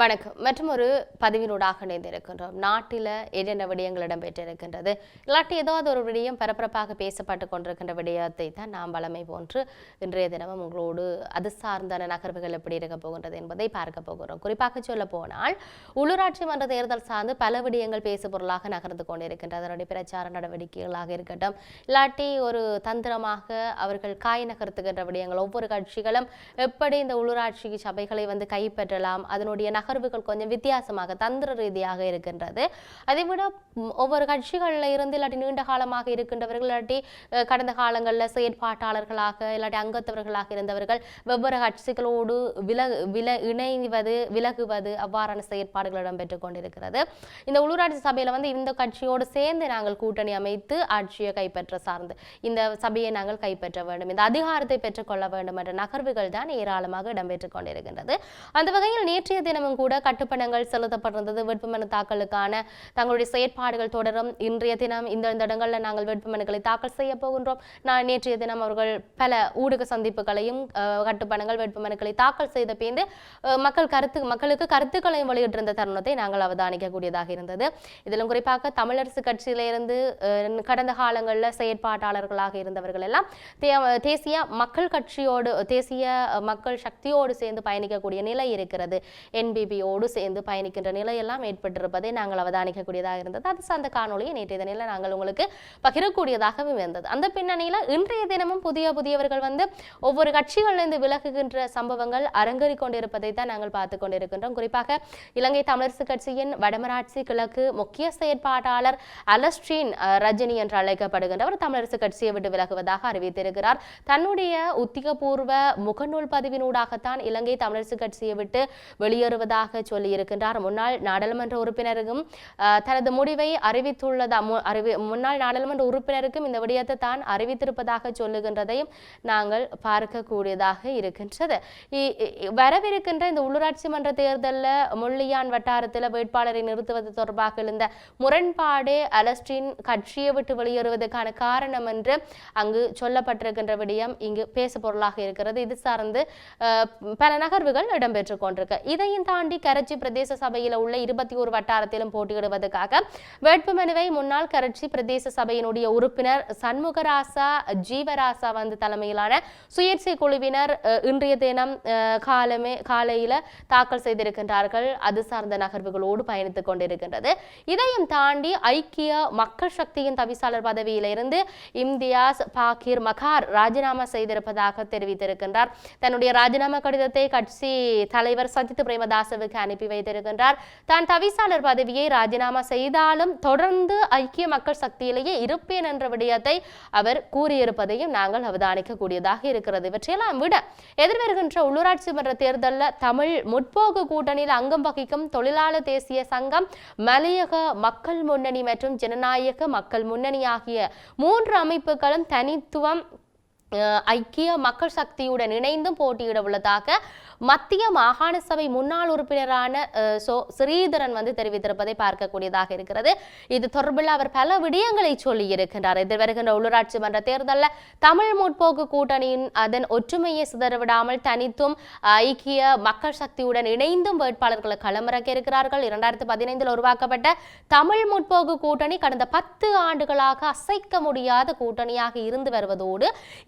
வணக்கம். மற்றும் ஒரு பதிவினூடாக இணைந்திருக்கின்றோம். நாட்டில் என்னென்ன விடயங்கள் இடம்பெற்றிருக்கின்றது? இல்லாட்டி ஏதாவது ஒரு விடயம் பரபரப்பாக பேசப்பட்டு கொண்டிருக்கின்ற விடயத்தை தான் நாம் வளமை போன்று இன்றைய தினமும் உங்களோடு அது சார்ந்தான நகர்வுகள் எப்படி இருக்க போகின்றது என்பதை பார்க்க போகிறோம் குறிப்பாக சொல்ல போனால் உள்ளூராட்சி மன்ற தேர்தல் சார்ந்து பல விடயங்கள் பேசு பொருளாக நகர்ந்து கொண்டிருக்கின்றது. அதனுடைய பிரச்சார நடவடிக்கைகளாக இருக்கட்டும் இல்லாட்டி ஒரு தந்திரமாக அவர்கள் காய் நகர்த்துகின்ற விடயங்கள் ஒவ்வொரு கட்சிகளும் எப்படி இந்த உள்ளூராட்சி சபைகளை வந்து கைப்பற்றலாம் அதனுடைய நகர்வுகள் கொஞ்சம் வித்தியாசமாக தந்திர ரீதியாக இருக்கின்றது. அதைவிட ஒவ்வொரு கட்சிகளில் இருந்து இல்லாட்டி நீண்ட காலமாக இருக்கின்றவர்கள் இல்லாட்டி கடந்த காலங்களில் செயற்பாட்டாளர்களாக இல்லாட்டி அங்கத்தவர்களாக இருந்தவர்கள் வெவ்வேறு கட்சிகளோடு வில வில இணைவது விலகுவது அவ்வாறான செயற்பாடுகள் இடம்பெற்றுக் கொண்டிருக்கிறது. இந்த உள்ளூராட்சி சபையில் வந்து இந்த கட்சியோடு சேர்ந்து நாங்கள் கூட்டணி அமைத்து ஆட்சியை கைப்பற்ற சார்ந்து இந்த சபையை நாங்கள் கைப்பற்ற வேண்டும் இந்த அதிகாரத்தை பெற்றுக்கொள்ள வேண்டும் என்ற நகர்வுகள் தான் ஏராளமாக இடம்பெற்றுக் கொண்டிருக்கின்றது. அந்த வகையில் நேற்றைய தினமும் கூட கட்டுப்பணங்கள் செலுத்தப்பட்டிருந்தது. வேட்புமனு தாக்கலுக்கான தங்களுடைய செயற்பாடுகள் தொடரும். இன்றைய தினம் இந்த இந்த இடங்களில் நாங்கள் வேட்புமனுக்களை தாக்கல் செய்ய போகின்றோம். நான் நேற்றைய தினம் அவர்கள் பல ஊடக சந்திப்புகளையும் கட்டுப்பணங்கள் வேட்புமனுக்களை தாக்கல் செய்த பின்பு மக்கள் கருத்து மக்களுக்கு கருத்துக்களையும் வெளியிட்டிருந்த தருணத்தை நாங்கள் அவதானிக்கக்கூடியதாக இருந்தது. இதிலும் குறிப்பாக தமிழரசு கட்சியிலிருந்து கடந்த காலங்களில் செயற்பாட்டாளர்களாக இருந்தவர்கள் எல்லாம் தேசிய மக்கள் கட்சியோடு தேசிய மக்கள் சக்தியோடு சேர்ந்து பயணிக்கக்கூடிய நிலை இருக்கிறது என்பிபியோடு சேர்ந்து பயணிக்கின்ற நிலையெல்லாம் ஏற்பட்டிருப்பதை நாங்கள் அவதானிக்கக்கூடியதாக இருந்தது. அது சார்ந்த காணொலியை நேற்றைய தினையில் நாங்கள் உங்களுக்கு பகிரக்கூடியதாகவும் இருந்தது. அந்த பின்னணியில் இன்றைய தினமும் புதிய புதியவர்கள் வந்து ஒவ்வொரு கட்சிகளிலிருந்து விலகுகின்ற சம்பவங்கள் அரங்கேறிக் கொண்டிருப்பதை தான் நாங்கள் பார்த்து கொண்டிருக்கின்றோம். குறிப்பாக இலங்கை தமிழரசு கட்சியின் வடமராட்சி கிழக்கு முக்கிய செயற்பாட்டாளர் அலஸ்ட்ரீன் ரஜினி என்று அழைக்கப்படுகின்றவர் தமிழரசு கட்சியை விட்டு விலகுவதாக அறிவித்திருக்கிறார். தன்னுடைய உத்திகபூர்வ முகநூல் பதிவினூடாகத்தான் இலங்கை தமிழரசு கட்சியை விட்டு வெளியேறுவது வருவதாக சொல்லியிருக்கின்றார். முன்னாள் நாடாளுமன்ற உறுப்பினருக்கும் தனது முடிவை அறிவித்துள்ளதா மு- அறிவி முன்னாள் நாடாளுமன்ற உறுப்பினருக்கும் இந்த விடயத்தை தான் அறிவித்திருப்பதாக சொல்லுகின்றதையும் நாங்கள் பார்க்கக்கூடியதாக இருக்கின்றது. வரவிருக்கின்ற இந்த உள்ளூராட்சி மன்ற தேர்தலில் முள்ளியான் வட்டாரத்தில் வேட்பாளரை நிறுத்துவது தொடர்பாக இருந்த முரண்பாடு அலஸ்டின் கட்சியை விட்டு வெளியேறுவதற்கான காரணம் என்று அங்கு சொல்லப்பட்டிருக்கின்ற விடயம் இங்கு பேசு பொருளாக இருக்கிறது. இது சார்ந்து பல நகர்வுகள் இடம்பெற்றுக் கொண்டிருக்கு. இதையும் தாண்டி கரட்சி பிரதேச சபையில் உள்ள இருபத்தி ஒரு வட்டாரத்திலும் போட்டியிடுவதற்காக வேட்புமனுவை முன்னாள் கரட்சி பிரதேச சபையினுடைய உறுப்பினர் சண்முகராசா ஜீவராசா வந்து தலைமையிலான சுயேட்சை குழுவினர் இன்றைய தினம் காலமே காலையில் தாக்கல் செய்திருக்கின்றார்கள். அது சார்ந்த நகர்வுகளோடு பயணித்துக் கொண்டிருக்கின்றது. இதையும் தாண்டி ஐக்கிய மக்கள் சக்தியின் தவிசாளர் பதவியிலிருந்து இம்தியாஸ் பாக்கிர் மகார் ராஜினாமா செய்திருப்பதாக தெரிவித்திருக்கின்றார். தன்னுடைய ராஜினாமா கடிதத்தை கட்சி தலைவர் சஜித் பிரேமதாஸ் பிரேமதாசவுக்கு அனுப்பி வைத்திருக்கின்றார். தான் தவிசாளர் பதவியை ராஜினாமா செய்தாலும் தொடர்ந்து ஐக்கிய மக்கள் சக்தியிலேயே இருப்பேன் என்ற விடயத்தை அவர் கூறியிருப்பதையும் நாங்கள் அவதானிக்கக்கூடியதாக இருக்கிறது. இவற்றையெல்லாம் விட எதிர்வருகின்ற உள்ளூராட்சி மன்ற தேர்தலில் தமிழ் முற்போக்கு கூட்டணியில் அங்கம் வகிக்கும் தொழிலாளர் தேசிய சங்கம் மலையக மக்கள் முன்னணி மற்றும் ஜனநாயக மக்கள் முன்னணி ஆகிய மூன்று அமைப்புகளும் தனித்துவம் ஐக்கிய மக்கள் சக்தியுடன் இணைந்தும் போட்டியிட உள்ளதாக மத்திய மாகாண சபை முன்னாள் உறுப்பினரான சோ ஸ்ரீதரன் வந்து தெரிவித்திருப்பதை பார்க்கக்கூடியதாக இருக்கிறது. இது தொடர்பில் அவர் பல விடயங்களை சொல்லி இருக்கின்றார் எதிர்வருகின்ற உள்ளூராட்சி மன்ற தேர்தலில் தமிழ் முற்போக்கு கூட்டணியின் அதன் ஒற்றுமையை சிதறவிடாமல் தனித்தும் ஐக்கிய மக்கள் சக்தியுடன் இணைந்தும் வேட்பாளர்களை களமிறக்க இருக்கிறார்கள். இரண்டாயிரத்தி பதினைந்தில் உருவாக்கப்பட்ட தமிழ் முற்போக்கு கூட்டணி கடந்த பத்து ஆண்டுகளாக அசைக்க முடியாத கூட்டணியாக இருந்து வருவதோடு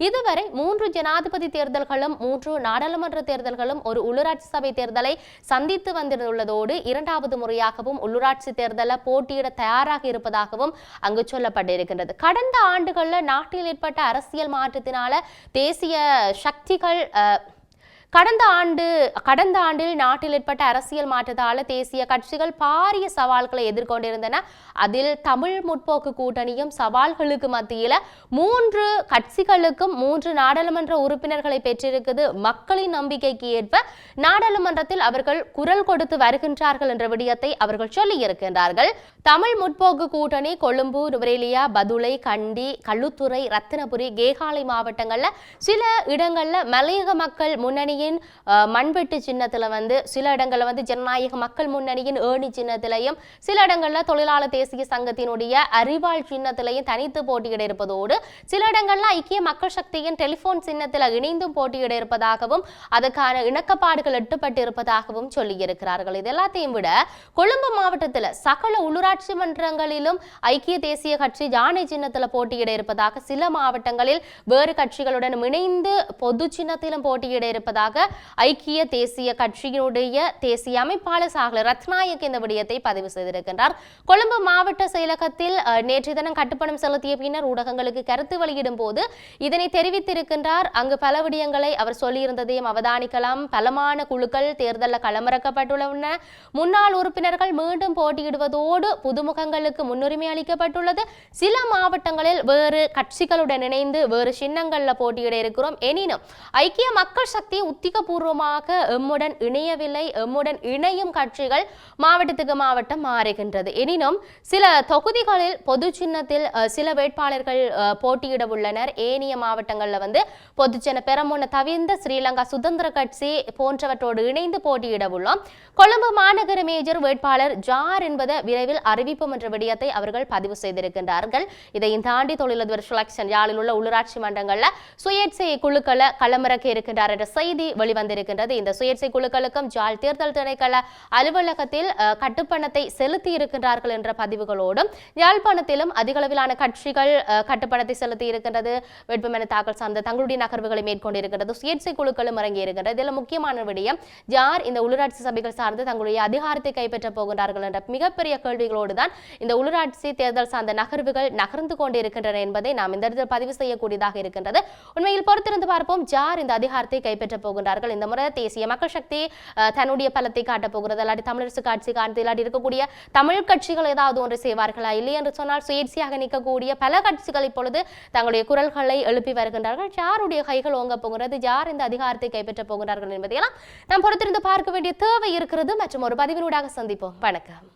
இதுவரை மூன்று ஜனாதிபதி தேர்தல்களும் மூன்று நாடாளுமன்ற தேர்தல்களும் ஒரு உள்ளூராட்சி சபை தேர்தலை சந்தித்து வந்துள்ளதோடு இரண்டாவது முறையாகவும் உள்ளூராட்சி தேர்தலை போட்டியிட தயாராக இருப்பதாகவும் அங்கு சொல்லப்பட்டிருக்கின்றது. கடந்த ஆண்டுகளில் நாட்டில் ஏற்பட்ட அரசியல் மாற்றத்தினால தேசிய சக்திகள் கடந்த ஆண்டு கடந்த ஆண்டில் நாட்டில் ஏற்பட்ட அரசியல் மாற்றத்தால் தேசிய கட்சிகள் பாரிய சவால்களை எதிர்கொண்டிருந்தன. அதில் தமிழ் முற்போக்கு கூட்டணியும் சவால்களுக்கு மத்தியில் மூன்று கட்சிகளுக்கும் மூன்று நாடாளுமன்ற உறுப்பினர்களை பெற்றிருக்குது. மக்களின் நம்பிக்கைக்கு ஏற்ப நாடாளுமன்றத்தில் அவர்கள் குரல் கொடுத்து வருகின்றார்கள் என்ற விடயத்தை அவர்கள் சொல்லி இருக்கின்றார்கள். தமிழ் முற்போக்கு கூட்டணி கொழும்பு நுவரேலியா பதுளை கண்டி கள்ளுத்துறை ரத்தினபுரி கேகாலை மாவட்டங்களில் சில இடங்களில் மலையக மக்கள் முன்னணி முன்னணியின் மண்வெட்டு சின்னத்தில் வந்து சில இடங்களில் வந்து ஜனநாயக மக்கள் முன்னணியின் ஏணி சின்னத்திலையும் சில இடங்களில் தொழிலாளர் தேசிய சங்கத்தினுடைய அறிவாள் சின்னத்திலையும் தனித்து போட்டியிட இருப்பதோடு சில இடங்களில் ஐக்கிய மக்கள் சக்தியின் டெலிபோன் சின்னத்தில் இணைந்தும் போட்டியிட இருப்பதாகவும் அதற்கான இணக்கப்பாடுகள் எட்டுப்பட்டு இருப்பதாகவும் சொல்லியிருக்கிறார்கள். இது எல்லாத்தையும் விட கொழும்பு மாவட்டத்தில் சகல உள்ளூராட்சி மன்றங்களிலும் ஐக்கிய தேசிய கட்சி யானை சின்னத்தில் போட்டியிட இருப்பதாக சில மாவட்டங்களில் வேறு கட்சிகளுடன் இணைந்து பொது சின்னத்திலும் போட்டியிட இருப்பதாக தொடர்பாக ஐக்கிய தேசிய கட்சியினுடைய தேசிய அமைப்பாளர் சாகல ரத்நாயக் இந்த விடயத்தை பதிவு செய்திருக்கின்றார். கொழும்பு மாவட்ட செயலகத்தில் அஹ், நேற்றைய தினம் கட்டுப்பணம் செலுத்திய பின்னர் ஊடகங்களுக்கு கருத்து வெளியிடும் போது இதனை தெரிவித்திருக்கின்றார். அங்கு பல விடயங்களை அவர் சொல்லியிருந்ததையும் அவதானிக்கலாம். பலமான குழுக்கள் தேர்தலில் களமிறக்கப்பட்டுள்ளன. முன்னாள் உறுப்பினர்கள் மீண்டும் போட்டியிடுவதோடு புதுமுகங்களுக்கு முன்னுரிமை அளிக்கப்பட்டுள்ளது. சில மாவட்டங்களில் வேறு கட்சிகளுடன் இணைந்து வேறு சின்னங்களில் போட்டியிட இருக்கிறோம். எனினும் ஐக்கிய மக்கள் சக்தி உத்திகபூர்வமாக எம்முடன் இணையவில்லை எம்முடன் இணையும் கட்சிகள் மாவட்டத்துக்கு மாவட்டம் மாறுகின்றது. எனினும் சில தொகுதிகளில் பொது சின்னத்தில் சில வேட்பாளர்கள் போட்டியிட உள்ளனர். ஏனைய மாவட்டங்களில் வந்து பொதுச்சின பெரமுன தவிர்ந்த ஸ்ரீலங்கா சுதந்திர கட்சி போன்றவற்றோடு இணைந்து போட்டியிட உள்ளோம். கொழும்பு மாநகர மேஜர் வேட்பாளர் ஜார் என்பது விரைவில் அறிவிப்போம் என்ற விடயத்தை அவர்கள் பதிவு செய்திருக்கின்றார்கள். இதையும் தாண்டி தொழிலதிபர் சுலக்ஷன் யாழில் உள்ள உள்ளூராட்சி மன்றங்களில் சுயேட்சை குழுக்களை களமிறக்க இருக்கின்றார் என்ற செய்தி வெளிவந்திருக்கின்றது. இந்த சுயேட்சை குழுக்களுக்கும் ஜாழ் தேர்தல் திணைக்கள அலுவலகத்தில் கட்டுப்பணத்தை செலுத்தி இருக்கின்றார்கள் என்ற பதிவுகளோடும் யாழ்ப்பாணத்திலும் அதிகளவிலான கட்சிகள் கட்டுப்பணத்தை செலுத்தி இருக்கின்றது வேட்புமனு தாக்கல் சார்ந்த தங்களுடைய நகர்வுகளை மேற்கொண்டிருக்கின்றது. சுயேட்சை குழுக்களும் இறங்கி இருக்கின்றது இதில் முக்கியமான விடயம் யார் இந்த உள்ளூராட்சி சபைகள் சார்ந்து தங்களுடைய அதிகாரத்தை கைப்பற்ற போகின்றார்கள் என்ற மிகப்பெரிய கேள்விகளோடு தான் இந்த உள்ளூராட்சி தேர்தல் சார்ந்த நகர்வுகள் நகர்ந்து கொண்டிருக்கின்றன என்பதை நாம் இந்த இடத்தில் பதிவு செய்யக்கூடியதாக இருக்கின்றது. உண்மையில் பொறுத்திருந்து பார்ப்போம் யார் இந்த அதிகாரத்தை கைப்பற்ற போகின்றார்கள் இந்த முறை தேசிய மக்கள் சக்தி தன்னுடைய பலத்தை காட்டப் போகிறது. இல்லாட்டி தமிழரசு காட்சி காட்டு இல்லாட்டி இருக்கக்கூடிய தமிழ் கட்சிகள் ஏதாவது ஒன்று செய்வார்களா? இல்லை என்று சொன்னால் சுயேட்சையாக நிற்கக்கூடிய பல கட்சிகள் இப்பொழுது தங்களுடைய குரல்களை எழுப்பி வருகின்றார்கள். யாருடைய கைகள் ஓங்க போகிறது? யார் இந்த அதிகாரத்தை கைப்பற்ற போகிறார்கள் என்பதையெல்லாம் நாம் பொறுத்திருந்து பார்க்க வேண்டிய தேவை இருக்கிறது. மற்றும் ஒரு பதிவினூடாக சந்திப்போம். வணக்கம்.